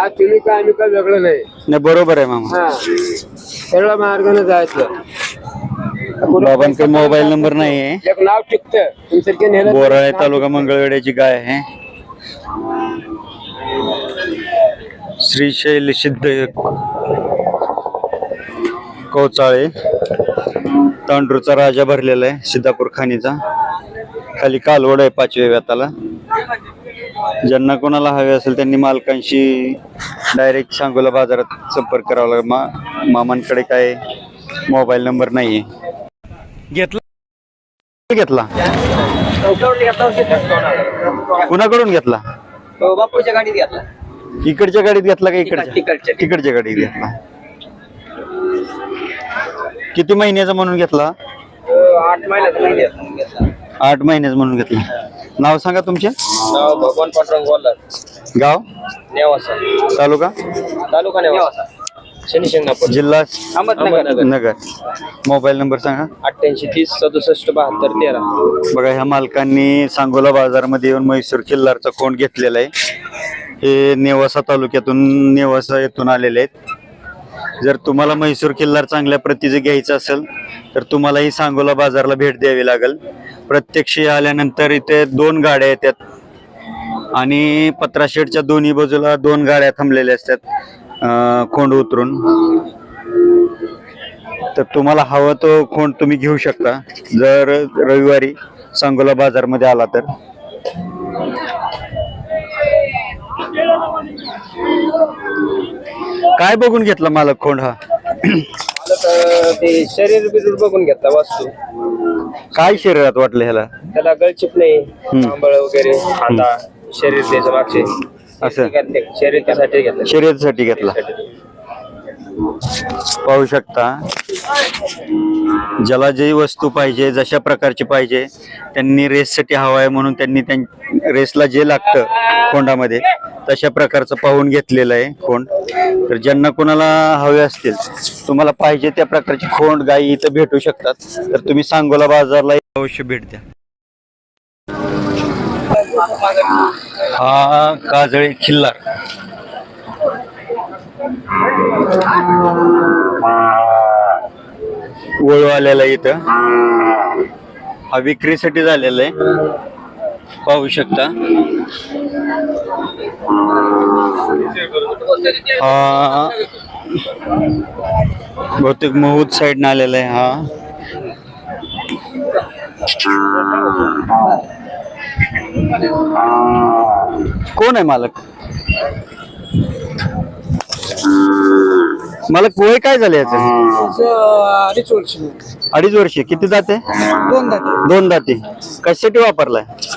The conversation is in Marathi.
आज तुम्ही काय आम्ही काय वेगळं नाही. नाही बरोबर आहे मामा. हा. सरळ मार्गाने जायचं. बाबांकडे मोबाईल नंबर नाही आहे. एक नाव टिकतं. नेलं बोराळे तालुका मंगळवेड्याची गाय आहे. श्रीशैल सिद्ध कौचाळे तांडूरचा राजा भरलेला आहे सिद्धापूर खाणीचा. खाली कालवड आहे पाचव्या व्याताला. ज्यांना कोणाला हवे असेल त्यांनी मालकांशी डायरेक्ट सांगोला बाजारात संपर्क करावा लागेल. मा मामांकडे काय मोबाईल नंबर नाही आहे घेतला? घेतला. कुणाकडून घेतला? बापूच्या गाडीत घेतला. इकडच्या गाडीत घेतला का इकडच्या? तिकडच्या. गाडीत. घेतला. किती महिन्याचा म्हणून घेतला? आठ महिन्यात घेतला. आठ महिन्याचा म्हणून घेतला. नाव सांगा तुमचे? नाव भगवान पांडुरंग गाव? नेवासा. तालुका? तालुका नेवासा. शनी शिंगणापूर. जिल्हा? अहमदनगर. नगर मोबाईल नंबर सांगा. अठ्ठ्याऐंशी तीस सदुसष्ट बहात्तर तेरा. बघा ह्या मालकांनी सांगोला बाजारमध्ये येऊन म्हैसूर किल्लारचा कोंड घेतलेला आहे. हे नेवासा तालुक्यातून नेवासा येथून आलेले आहेत. जर तुम्हाला म्हैसूर किल्लार चांगल्या प्रतीचं घ्यायचं असेल तर तुम्हालाही सांगोला बाजारला भेट द्यावी लागेल. प्रत्यक्ष आल्यानंतर इथे दोन गाड्या येतात. आणि पत्राशेडच्या दोन्ही बाजूला दोन गाड्या थांबलेल्या असतात खोंड उतरून. तर तुम्हाला हवं तो खोंड तुम्ही घेऊ शकता. जर रविवारी सांगोला बाजारमध्ये आला तर. काय बघून घेतला मालक खोंड हा? ते शरीर बिरूर बघून घेतला वास्तू. काय शरीरात वाटलं ह्याला? त्याला गळचिप नाही आंबळ वगैरे खांदा शरीर त्याच्या मागचे. असं. शरीर त्यासाठी घेतलं. शर्यतीसाठी घेतला. पाहू शकता. ज्याला जे वस्तू पाहिजे जशा प्रकारची पाहिजे त्यांनी रेससाठी हवा आहे म्हणून त्यांनी त्यां रेसला जे लागतं कोंडामध्ये तशा प्रकारचं पाहून घेतलेलं आहे खोंड. तर ज्यांना कोणाला हवे असतील तुम्हाला पाहिजे त्या प्रकारची खोंड गाई इथं भेटू शकतात. तर तुम्ही सांगोला बाजारला अवश्य भेट द्या. हा काजळे खिल्लार. वळू आलेला आहे इथं. हा विक्रीसाठी झालेला आहे. पाहू शकता. हा. बहुतेक महूद साईडनं आलेला आहे हा. कोण आहे मालक? मालक वय काय झालं याचं? अडीच वर्ष. अडीच वर्ष. किती जाते? दोन जाते. दोन दाती कशासाठी वापरलाय?